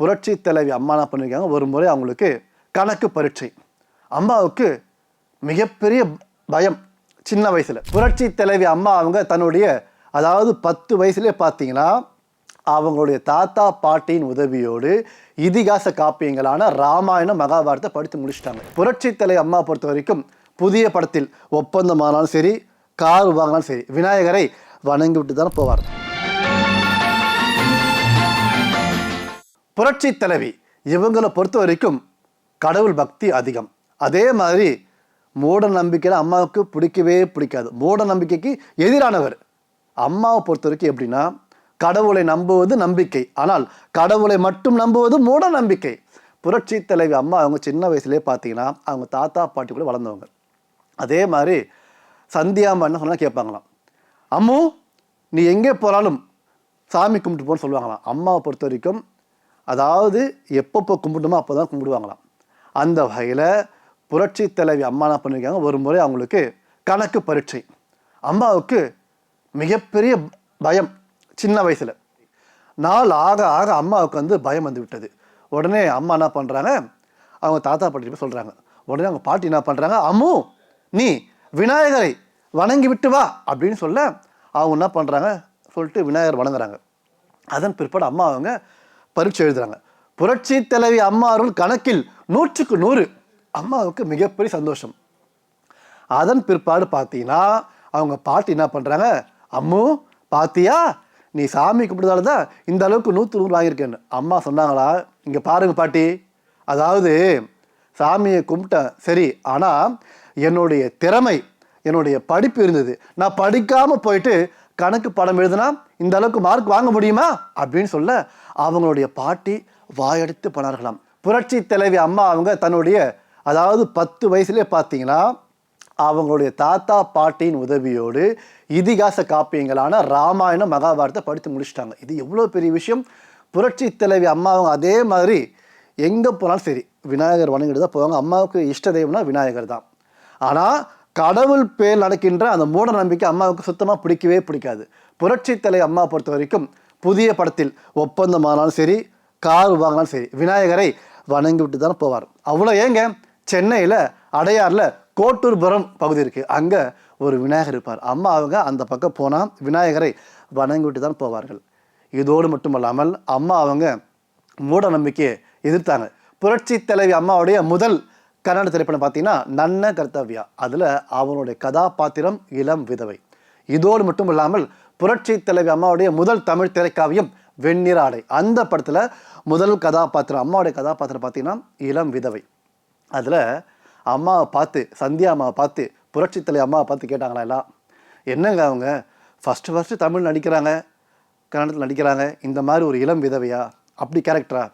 புரட்சி தலைவி அம்மா என்ன பண்ணியிருக்காங்க ஒரு முறை அவங்களுக்கு கணக்கு பரீட்சை. அம்மாவுக்கு மிகப்பெரிய பயம் சின்ன வயசில். புரட்சி தலைவி அம்மா அவங்க தன்னுடைய அதாவது பத்து வயசுலேயே பார்த்தீங்கன்னா அவங்களுடைய தாத்தா பாட்டியின் உதவியோடு இதிகாச காப்பியங்களான ராமாயணம் மகாபாரத்தை படித்து முடிச்சிட்டாங்க. புரட்சி தலைவி அம்மா பொறுத்த வரைக்கும் புதிய படத்தில் ஒப்பந்தமானாலும் சரி கார் வாங்கினாலும் சரி விநாயகரை வணங்கி விட்டு தான் போவார். புரட்சி தலைவி. இவங்களை பொறுத்த வரைக்கும் கடவுள் பக்தி அதிகம். அதே மாதிரி மூட நம்பிக்கையில் அம்மாவுக்கு பிடிக்கவே பிடிக்காது. மூட நம்பிக்கைக்கு எதிரானவர். அம்மாவை பொறுத்த வரைக்கும் எப்படின்னா கடவுளை நம்புவது நம்பிக்கை. ஆனால் கடவுளை மட்டும் நம்புவது மூட நம்பிக்கை. புரட்சி தலைவி அம்மா அவங்க சின்ன வயசுலேயே பார்த்தீங்கன்னா அவங்க தாத்தா பாட்டி கூட வளர்ந்தவங்க. அதே மாதிரி சந்தியாம்மா என்ன சொன்னால் கேட்பாங்களாம். அம்மு நீ எங்கே போனாலும் சாமி கும்பிட்டு போன்னு சொல்லுவாங்களாம். அம்மாவை பொறுத்த வரைக்கும் அதாவது எப்பப்போ கும்பிடணுமோ அப்போ தான் கும்பிடுவாங்களாம். அந்த வகையில் புரட்சி தலைவி அம்மா என்ன பண்ணியிருக்காங்க ஒரு முறை அவங்களுக்கு கணக்கு பரீட்சை. அம்மாவுக்கு மிகப்பெரிய பயம் சின்ன வயசில். நாள் ஆக ஆக அம்மாவுக்கு வந்து பயம் வந்து விட்டது. உடனே அம்மா என்ன பண்ணுறாங்க அவங்க தாத்தா பாட்டி போய் சொல்கிறாங்க உடனே அவங்க பாட்டி என்ன பண்ணுறாங்க அம்மு நீ விநாயகரை வணங்கி விட்டு வா அப்படின்னு சொல்ல அவங்க என்ன பண்ணுறாங்க சொல்லிட்டு விநாயகர் வணங்குறாங்க. அதன் பிற்பாடு அம்மா அவங்க பரீட்சை எழுதுறாங்க. புரட்சி தலைவி அம்மா அருள் கணக்கில் நூற்றுக்கு நூறு. அம்மாவுக்கு மிகப்பெரிய சந்தோஷம். அதன் பிற்பாடு பார்த்தீங்கன்னா அவங்க பாட்டி என்ன பண்ணுறாங்க அம்மு பாத்தியா நீ சாமி கும்பிட்டதால தான் இந்த அளவுக்கு நூற்று நூறு வாங்கியிருக்கேன்னு. அம்மா சொன்னாங்களா? இங்கே பாருங்க பாட்டி. அதாவது சாமியை கும்பிட்டேன். சரி ஆனால் என்னுடைய திறமை என்னுடைய படிப்பு இருந்தது. நான் படிக்காமல் போயிட்டு கணக்கு படம் எழுதுனா இந்த அளவுக்கு மார்க் வாங்க முடியுமா? அப்படின்னு சொல்ல அவங்களுடைய பாட்டி வாயெடுத்து போனார்களாம் புரட்சி தலைவி அம்மா அவங்க தன்னுடைய அதாவது பத்து வயசுலேயே பார்த்தீங்கன்னா அவங்களுடைய தாத்தா பாட்டியின் உதவியோடு இதிகாச காப்பியங்களான ராமாயணம் மகாபாரத்தை படித்து முடிச்சிட்டாங்க. இது எவ்வளோ பெரிய விஷயம்? புரட்சி தலைவி அம்மா அவங்க அதே மாதிரி எங்கே போனாலும் சரி விநாயகர் வணங்கிட்டு தான் போவாங்க. அம்மாவுக்கு இஷ்ட தெய்வம்னா விநாயகர் தான். ஆனால் கடவுள் பேர் நடக்கின்ற அந்த மூட நம்பிக்கை அம்மாவுக்கு சுத்தமாக பிடிக்கவே பிடிக்காது. புரட்சி தலை அம்மா பொறுத்த வரைக்கும் புதிய படத்தில் ஒப்பந்தமானாலும் சரி கார் வாங்கினாலும் சரி விநாயகரை வணங்கி விட்டு தான் போவார். அவ்வளோ ஏங்க சென்னையில் அடையாரில் கோட்டூர்புரம் பகுதி இருக்குது அங்கே ஒரு விநாயகர் இருப்பார். அம்மா அவங்க அந்த பக்கம் போனால் விநாயகரை வணங்கி விட்டு தான் போவார்கள். இதோடு மட்டுமல்லாமல் அம்மா அவங்க மூட நம்பிக்கையை எதிர்த்தாங்க. புரட்சி தலைவி அம்மாவுடைய முதல் கன்னட திரைப்படம் பார்த்தீங்கன்னா நன்ன கர்த்தவ்யா. அதில் அவனுடைய கதாபாத்திரம் இளம் விதவை. இதோடு மட்டும் இல்லாமல் புரட்சி தலைவி அம்மாவுடைய முதல் தமிழ் திரைக்காவியம் வெண்ணிற ஆடை. அந்த படத்தில் முதல் கதாபாத்திரம் அம்மாவுடைய கதாபாத்திரம் பார்த்தீங்கன்னா இளம் விதவை. அதில் அம்மாவை பார்த்து சந்தியா அம்மாவை பார்த்து புரட்சி தலைவி அம்மாவை பார்த்து கேட்டாங்களா எல்லாம்? என்னங்க அவங்க? ஃபஸ்ட்டு ஃபஸ்ட்டு தமிழ் நடிக்கிறாங்க. கன்னடத்தில் நடிக்கிறாங்க. இந்த மாதிரி ஒரு இளம் விதவையா? அப்படி கேரக்டரா